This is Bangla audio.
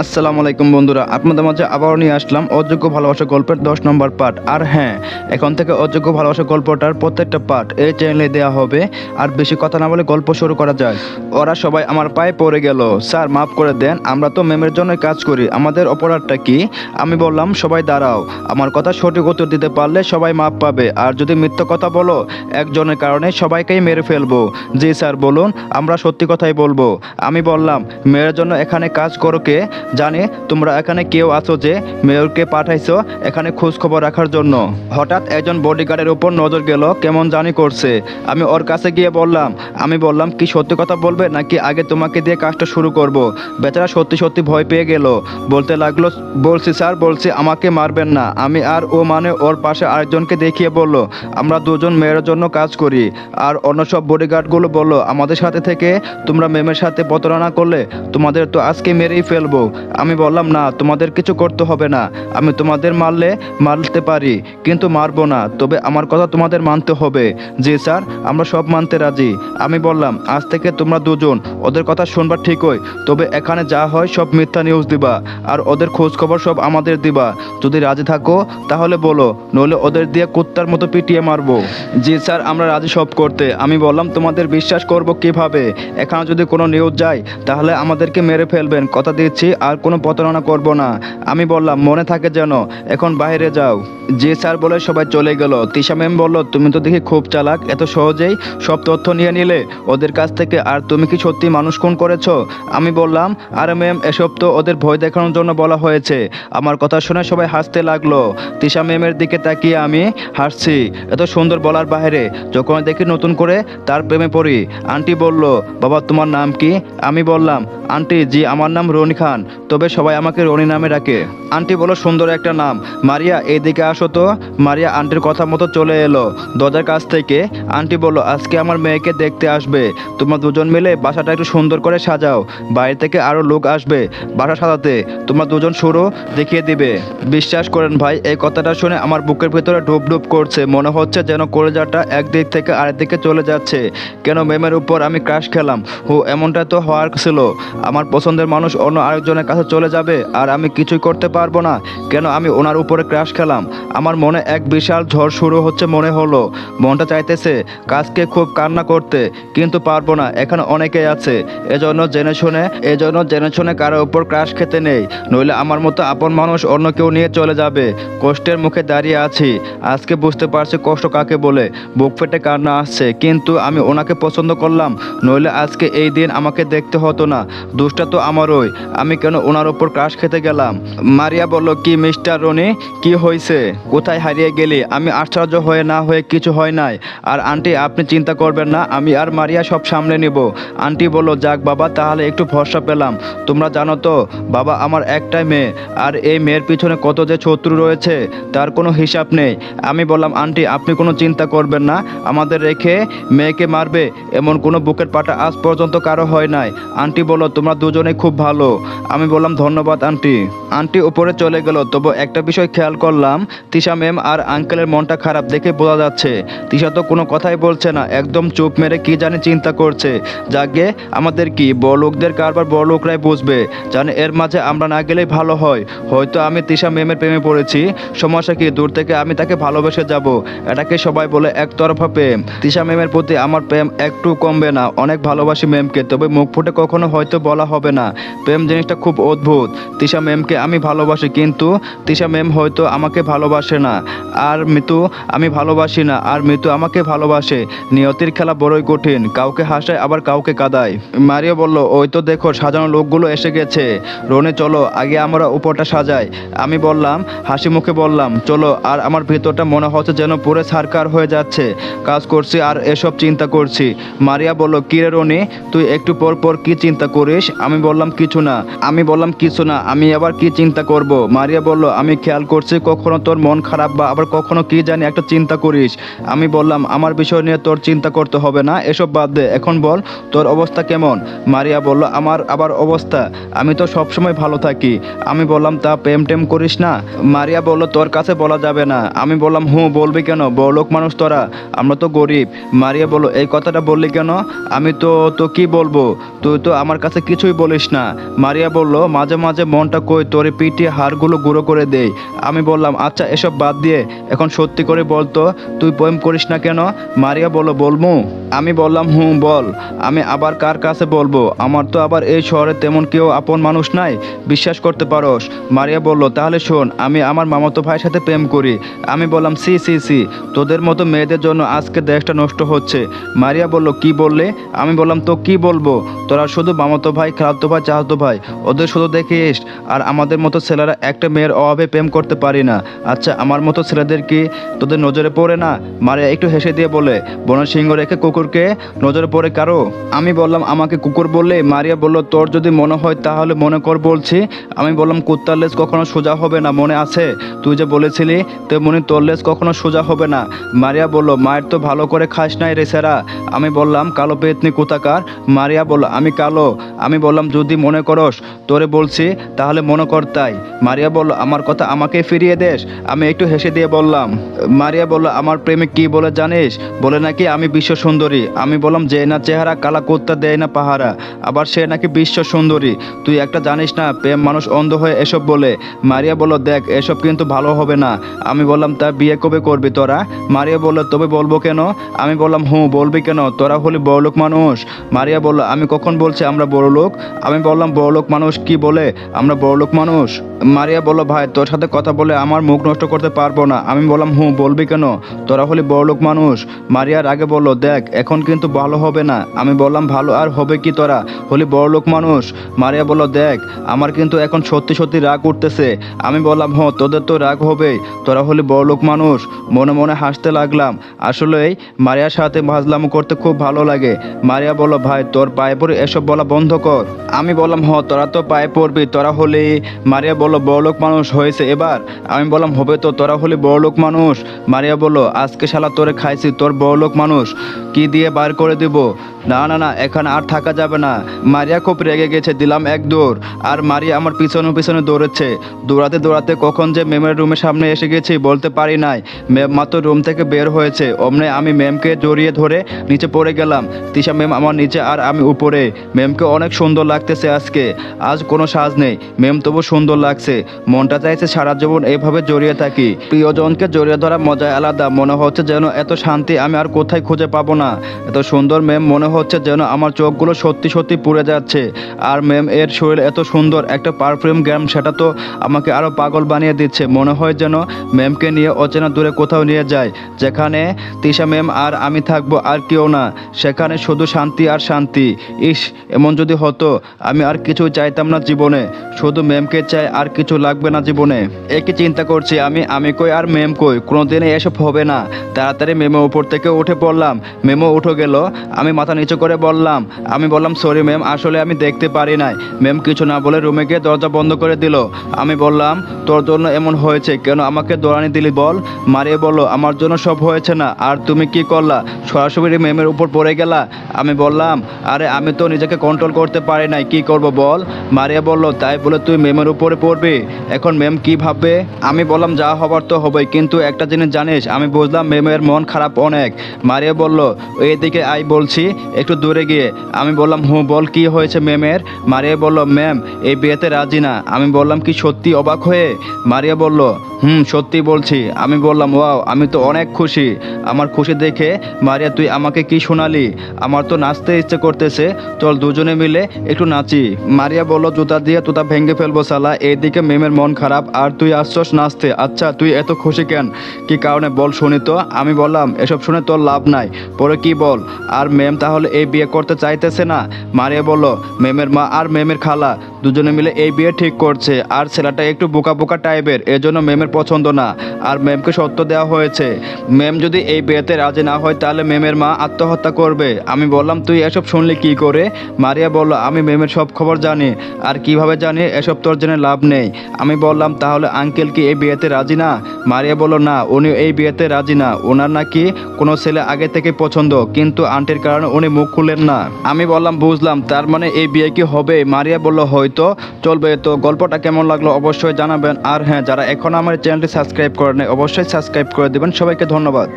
আসসালামু আলাইকুম বন্ধুরা, আপনাদের মাঝে আবারও নিয়ে আসলাম অযোগ্য ভালোবাসা গল্পের দশ নম্বর পার্ট আর হ্যাঁ এখন থেকে অযোগ্য ভালোবাসা গল্পটার প্রত্যেকটা পার্ট এই চ্যানেলে দেওয়া হবে। আর বেশি কথা না বলে গল্প শুরু করা যায় ওরা সবাই আমার পায়ে পড়ে গেল। স্যার, মাফ করে দেন, আমরা তো ম্যামের জন্যই কাজ করি। আমাদের অপরাধটা কি? আমি বললাম, সবাই দাঁড়াও। আমার কথা সঠিক উত্তর দিতে পারলে সবাই মাপ পাবে। আর যদি মিথ্যা কথা বলো, একজনের কারণে সবাইকেই মেরে ফেলব। জি স্যার, বলুন, আমরা সত্যি কথাই বলব। আমি বললাম, মেয়ের জন্য এখানে কাজ করো কে? জানি, তোমরা এখানে কেউ আছো যে মেয়রকে পাঠাইছো এখানে খোঁজ খবর রাখার জন্য। হঠাৎ একজন বডিগার্ডের উপর নজর গেল, কেমন জানি করছে। আমি ওর কাছে গিয়ে বললাম, আমি বললাম, কি সত্যি কথা বলবে নাকি আগে তোমাকে দিয়ে কাজটা শুরু করব? বেচারা সত্যি সত্যি ভয় পেয়ে গেল। বলতে লাগল, বলছি স্যার, বলছি আমাকে মারবেন না। আমি আর ও মানে ওর পাশে আরেকজনকে দেখিয়ে বলল, আমরা দুজন মেয়ের জন্য কাজ করি। আর অন্য সব বডিগার্ডগুলো বলল, আমাদের সাথে থেকে তোমরা ম্যামের সাথে প্রতারণা করলে তোমাদের তো আজকে মেরেই ফেলব। আমি বললাম, না, তোমাদের কিছু করতে হবে না। আমি তোমাদের মারলে মারতে পারি, কিন্তু মারবো না। তবে আমার কথা তোমাদের মানতে হবে। জি, স্যার, আমরা সব মানতে রাজি। আমি বললাম, আজ থেকে তোমরা দুজন, ওদের কথা শুনবার ঠিকই। তবে এখানে যা হয় সব মিথ্যা নিউজ দিবা, আর ওদের খোঁজ খবর সব আমাদের দিবা। যদি রাজি থাকো, তাহলে বলো, নইলে ওদের দিয়ে কুত্তার মতো পিটিয়ে মারবো। জি, স্যার, আমরা রাজি সব করতে। আমি বললাম, তোমাদের বিশ্বাস করব কীভাবে? এখানে যদি কোনো নিউজ যায়, তাহলে আমাদেরকে মেরে ফেলবেন। কথা দিচ্ছি আর কোনো প্রতারণা করব না। আমি বললাম, মনে থাকে যেন, এখন বাইরে যাও। জি স্যার বলে সবাই চলে গেল। তিশা ম্যাম বলল, তুমি তো দেখি খুব চালাক, এত সহজেই সব তথ্য নিয়ে নিলে। ওদের কাছ থেকে, আর তুমি কি সত্যি মানুষ খুন করেছ? আমি বললাম, আর ম্যাম, এসব তো ওদের ভয় দেখানোর জন্য বলা হয়েছে। আমার কথা শুনে সবাই হাসতে লাগল। তিশা ম্যামের দিকে তাকিয়ে আমি হাসছি। এত সুন্দর বলার বাইরে, যখন দেখি নতুন করে তার প্রেমে পড়ি। আন্টি বলল, বাবা, তোমার নাম কি? আমি বললাম, আন্টি, জি, আমার নাম রনি খান। তবে সবাই আমাকে রনি নামে ডাকে। আন্টি বলো সুন্দর একটা নাম। মারিয়া এইদিকে আসো তো। মারিয়া আন্টির কথা মতো চলে এলো। দরজার কাছ থেকে আন্টি বলল, আজকে আমার মেয়েকে দেখতে আসবে। তোমরা দুজন মিলে বাসাটা একটু সুন্দর করে সাজাও। বাইরে থেকে আরও লোক আসবে বাসা সাজাতে। তোমরা দুজন শুরু দেখিয়ে দিবে। বিশ্বাস করেন ভাই, এই কথাটা শুনে আমার বুকের ভিতরে ডুব ডুব করছে। মনে হচ্ছে যেন কলেজাটা একদিক থেকে আরেক দিকে চলে যাচ্ছে। কেন মেমের উপর আমি ক্রাশ খেলাম? হো, এমনটা তো হওয়ার ছিল। আমার পছন্দের মানুষ অন্য আরেকজনের কাছে চলে যাবে আর আমি কিছুই করতে পারব না। কেন আমি ওনার উপরে ক্রাশ খেলাম? আমার মনে এক বিশাল ঝড় শুরু হচ্ছে মনে হলো। মনটা চাইতেছে, কাজকে খুব কান্না করতে, কিন্তু পারব না, এখানে অনেকেই আছে। এজন্য জেনে শুনে, এজন্য জেনে শুনে কারও উপর ক্রাশ খেতে নেই। নইলে আমার মতো আপন মানুষ অন্য কেউ নিয়ে চলে যাবে। কষ্টের মুখে দাঁড়িয়ে আছি। আজকে বুঝতে পারছি কষ্ট কাকে বলে। বুক ফেটে কান্না আসছে, কিন্তু আমি ওনাকে পছন্দ করলাম। নইলে আজকে এই দিন আমাকে দেখতে হতো না। দুষ্টা তো আমারই। আমি কেন ওনার ওপর ক্রাশ খেতে গেলাম। মারিয়া বলল, কি মিস্টার রনি? কি হয়েছে কোথায় হারিয়ে গেলি? আমি আশ্চর্য হয়ে না হয়ে কিছু হয় নাই। আর আন্টি, আপনি চিন্তা করবেন না, আমি আর মারিয়া সব সামলে নিব। আন্টি বলল, যাক বাবা, তাহলে একটু ভরসা পেলাম। তোমরা জানো তো, বাবা আমার একটাই মেয়ে, আর এই মেয়ের পিছনে কত যে শত্রু রয়েছে, তার কোনো হিসাব নেই। আমি বললাম, আন্টি, আপনি কোনো চিন্তা করবেন না, আমাদের রেখে মেয়েকে মারবে, এমন কোনো বুকের পাটা আজ পর্যন্ত কারও হয় নাই। আন্টি বলল, তোমরা দুজনেই খুব ভালো। আমি বললাম, ধন্যবাদ, আন্টি। আন্টি উপরে চলে গেল, তবু একটা বিষয় খেয়াল করলাম, তিশা ম্যাম আর আঙ্কেলের মনটা খারাপ দেখে বোঝা যাচ্ছে। তিশা তো কোনো কথাই বলছে না, একদম চুপ মেরে কি জানি চিন্তা করছে। যাকে আমাদের কি বড় লোকদের কারবার বড় লোকরাই বুঝবে। জানে এর মাঝে আমরা না গেলেই ভালো হয়। হয়তো আমি তিশা ম্যামের প্রেমে পড়েছি। সমস্যা কি, দূর থেকে আমি তাকে ভালোবেসে যাব? এটাকে সবাই বলে একতরফা প্রেম। তিশা ম্যামের প্রতি আমার প্রেম একটু কমবে না, অনেক ভালোবাসি ম্যামকে, তবে মুখ ফুটে কখনো হয়তো বলা হবে না। প্রেম জিনিসটা খুব অদ্ভুত। তিশা ম্যামকে আমি ভালোবাসি, কিন্তু তিশা ম্যাম হয়তো আমাকে ভালোবাসে না। আর মিতু, আমি ভালোবাসি না, আর মিতু আমাকে ভালোবাসে। নিয়তির খেলা বড়ই কঠিন, কাউকে হাসায়, আবার কাউকে কাদায়। মারিও বলল, ওই তো দেখো, সাজানো লোকগুলো এসে গেছে। রনে, চলো, আগে আমরা উপরটা সাজাই। আমি বললাম, হাসি মুখে বললাম, চলো, আর আমার ভিতরটা মনে হচ্ছে যেন পুরো সারকার হয়ে যাচ্ছে। কাজ করছি আর এসব চিন্তা করছি। মারিয়া বলল, কি রে রনি, তুই একটু পর পর কি চিন্তা করিস? আমি বললাম, কিছু না। আমি বললাম, কিছু না, আমি আবার কি চিন্তা করব? মারিয়া বলল, আমি খেয়াল করছি কখনো তোর মন খারাপ বা আবার কখনো কি জানি একটা চিন্তা করিস। আমি বললাম, আমার বিষয় নিয়ে তোর চিন্তা করতে হবে না, এসব বাদ দে, এখন বল তোর অবস্থা কেমন? মারিয়া বলল, আমার আবার অবস্থা, আমি তো সবসময় ভালো থাকি, আমি বললাম, তা প্রেম টেম করিস না? মারিয়া বলল, তোর কাছে বলা যাবে না। আমি বললাম, হুঁ, বলবি কেন? বড়লোক মানুষ তোরা, আমরা তো গরিব। মারিয়া বলল, এই কথাটা বললি কেন? আমি তো তো কি বলব? তুই তো আমার কাছে কিছুই বলিস না। মারিয়া বলল, মাঝে মাঝে মনটা কই, তোরে পিটিয়ে হাড়গুলো গুঁড়ো করে দেই। আমি বললাম আচ্ছা এসব বাদ দিয়ে, এখন সত্যি করে বলতো তুই প্রেম করিস না কেন? মারিয়া বলল, বলমু। আমি বললাম, হুম, বল। আমি আবার কার কাছে বলব? আমার তো আবার এই শহরে তেমন কেউ আপন মানুষ নাই, বিশ্বাস করতে পারোস? মারিয়া বলল, তাহলে শোন, আমি আমার মামাতো ভাইয়ের সাথে প্রেম করি। আমি বললাম, সি সি সি, তোদের মতো মেয়েদের জন্য আজকে দেশটা নষ্ট হচ্ছে। মারিয়া বলল, কি বললে? আমি বললাম, তো কি বলব? তোরা শুধু মামাতো ভাই, খালাতো ভাই চাহাতো ভাই ওদের শুধু দেখিস, আর আমাদের মতো ছেলেরা একটা মেয়ের অভাবে প্রেম করতে পারি না। আচ্ছা আমার মতো ছেলেদের কি তোদের নজরে পড়ে না? মারিয়া একটু হেসে দিয়ে বলে বনের সিংহ রেখে কুকুরকে নজরে পড়ে কারও? আমি বললাম, আমাকে কুকুর বললে? মারিয়া বলল, তোর যদি মনে হয় তাহলে মনে কর বলছি। আমি বললাম, কুত্তার লেজ কখনো সোজা হবে না, মনে আছে? তুই যে বলেছিলি, তেমনি তোর লেজ কখনো সোজা হবে না। মারিয়া বলল, মায়ের তো ভালো করে খাস নাই রে সেরা। আমি বললাম, কালো পেতনি কোথাকার? মারিয়া বলল, আমি কালো। আমি বললাম, যদি মনে করস, তোরে বলছি, তাহলে মনে কর তাই। মারিয়া বলল, আমার কথা আমাকে ফিরিয়ে দেস। আমি একটু হেসে দিয়ে বললাম, মারিয়া বলল, আমার প্রেমে কি বলে জানিস? বলে নাকি, আমি বিশ্ব সুন্দরী। আমি বললাম, যে না চেহারা কালা কুত্তা দেয় না পাহারা, আবার সে নাকি বিশ্ব সুন্দরী। তুই একটা জানিস না, প্রেম মানুষ অন্ধ হয়ে এসব বলে। মারিয়া বলল, দেখ, এসব কিন্তু ভালো হবে না। আমি বললাম, তা বিয়ে কবে করবি তোরা? মারিয়া বলল, তবে বলব কেন? আমি বললাম, হুঁ, বলবি কেন? তোরা হলি বড়লোক মানুষ। মারিয়া বলল, আমি কখন বলছি আমরা বড়লোক? আমি বললাম, বড়লোক মানুষ কি বলে? আমরা বড়লোক মানুষ। মারিয়া বলল, ভাই, তোর সাথে কথা বলে আমার মুখ নষ্ট করতে পারব না। আমি বললাম, হুঁ, বলবি কেন? তোরা হলি বড়লোক মানুষ। মারিয়ার আগে বলল, দেখ, এখন কিন্তু ভালো হবে না। আমি বললাম, ভালো আর হবে কি তোরা? হলি বড়লোক মানুষ? মারিয়া বলল, দেখ, আমার কিন্তু এখন সত্যি সত্যি রাগ উঠতেছে। আমি বললাম, হ, তোদের তো রাগ হবেই। তোরা হলি বড়লোক মানুষ। মনে মনে হাসতে লাগলাম। আসলেই মারিয়ার সাথে ভাজলাম করতে খুব ভালো লাগে। মারিয়া বলল, ভাই, তোর পায়ে পড়ে এসব বলা বন্ধ কর। আমি বললাম, হ, তোরা তো পায়ে পড়বি, তোরা হলি মারিয়া বলল বড়লোক মানুষ হয়েছে এবার। আমি বললাম, হবে তো, তোরা হলি বড়লোক মানুষ। মারিয়া বলল, আজকে শালা তোরে খাইছি, তোর বড়লোক মানুষ। কি দিয়ে বার করে দিব? না না না, এখানে আর থাকা যাবে না। মারিয়া খুব রেগে গেছে, দিলাম এক দৌড়। আর মারিয়া আমার পিছনে পিছনে দৌড়েছে। দৌড়াতে দৌড়াতে কখন যে ম্যামের রুমের সামনে এসে গেছি, বলতে পারি নাই। ম্যাম মাত্র রুম থেকে বের হয়েছে। অমনে আমি ম্যামকে জড়িয়ে ধরে নিচে পড়ে গেলাম। তিশা ম্যাম আমার নিচে আর আমি উপরে। ম্যামকে অনেক সুন্দর লাগতেছে আজকে। আজ কোনো সাজ নেই। ম্যাম তবু সুন্দর লাগছে। মনটা চাইছে সারা জীবন এইভাবে জড়িয়ে থাকি। প্রিয়জনকে জড়িয়ে ধরা মজায় আলাদা। মনে হচ্ছে যেন এত শান্তি আমি আর কোথায় খুঁজে পাবো না। এত সুন্দর ম্যাম মনে হচ্ছে যেন আমার চোখগুলো সত্যি সত্যি পুড়ে যাচ্ছে। আর ম্যাম এর শরীর এত সুন্দর। একটা পারফিউম গ্যাম, সেটা তো আমাকে আরও পাগল বানিয়ে দিচ্ছে। মনে হয় যেন ম্যামকে নিয়ে অচেনা দূরে কোথাও নিয়ে যায়। যেখানে তিশা ম্যাম আর আমি থাকব আর কেউ না। সেখানে শুধু শান্তি আর শান্তি। ইস, এমন যদি হতো, আমি আর কিছু চাইতাম না জীবনে। শুধু ম্যামকে চাই আর কিছু লাগবে না জীবনে। একই চিন্তা করছি আমি আমি কই আর ম্যাম কই? কোনোদিনই এসব হবে না। তাড়াতাড়ি মেমো উপর থেকে উঠে পড়লাম। মেমো উঠে গেল। আমি মাথা নিচু করে বললাম, আমি বললাম, সরি ম্যাম, আসলে আমি দেখতে পারি নাই। ম্যাম কিছু না বলে রুমে গিয়ে দরজা বন্ধ করে দিল। আমি বললাম, তোর জন্য এমন হয়েছে কেন? আমাকে দৌড়ানি দিলি বল। মারিয়ে বলল, আমার জন্য সব হয়েছে না। আর তুমি কি করলা? সরাসরি ম্যামের উপর পড়ে গেলা? আমি বললাম, আরে, আমি তো নিজেকে কন্ট্রোল করতে পারি নাই, কি করব বল? মারিয়া বলল, তাই বলে তুই ম্যামের উপরে পড়বি? এখন ম্যাম কি ভাববে? আমি বললাম, যা হবার তো হবেই, কিন্তু একটা জিনিস জানিস, আমি বুঝলাম ম্যামের মন খারাপ অনেক। মারিয়া বলল, এইদিকে আই বলছি, একটু দূরে গিয়ে। আমি বললাম, হুঁ, বল, কি হয়েছে ম্যামের মারিয়া বলল, ম্যাম, এই বিয়েতে রাজি না। আমি বললাম, কি সত্যি অবাক হয়ে? মারিয়া বলল, হুম, সত্যি বলছি। আমি বললাম, ওয়াও, আমি তো অনেক খুশি। আমার খুশি দেখে, মারিয়া, তুই আমাকে কি শোনালি? আমার তো নাচতে ইচ্ছে করতেছে। চল দুজনে মিলে একটু নাচি। মারিয়া বলল, জুতা দিয়ে তুতা ভেঙে ফেলব সালা এইদিকে মেমের মন খারাপ। আর তুই আসছস নাচতে। আচ্ছা তুই এত খুশি কেন? কি কারণে? বল শুনি তো। আমি বললাম, এসব শুনে তোর লাভ নাই। পরে কি বল? আর মেম তাহলে এই বিয়ে করতে চাইতেছে না? মারিয়া বলল, মেমের মা আর মেমের খালা, দুজনে মিলে এই বিয়ে ঠিক করছে। আর ছেলেটা একটু বোকা বোকা টাইপের, এজন্য মেমের পছন্দ না। আর ম্যামকে সত্য দেওয়া হয়েছে। ম্যাম যদি এই বিয়েতে রাজি না হয়, তাহলে ম্যামের মা আত্মহত্যা করবে। আমি বললাম, তুই এসব শুনলি কি করে? মারিয়া বলল, আমি ম্যামের সব খবর জানি, আর কীভাবে জানি এসব তোর জেনে লাভ নেই। আমি বললাম, তাহলে আঙ্কেল কি এই বিয়েতে রাজি না? মারিয়া বলল, না, উনি এই বিয়েতে রাজি না। ওনার নাকি কোনো ছেলে আগে থেকে পছন্দ, কিন্তু আন্টির কারণে উনি মুখ খুলেন না। আমি বললাম, বুঝলাম, তার মানে এই বিয়ে কি হবে? মারিয়া বলল, হয়তো চলবে। তো গল্পটা কেমন লাগল অবশ্যই জানাবেন। আর হ্যাঁ যারা এখন আমার চ্যানেলটি সাবস্ক্রাইব করেন অবশ্যই সাবস্ক্রাইব করে দেবেন। সবাইকে ধন্যবাদ।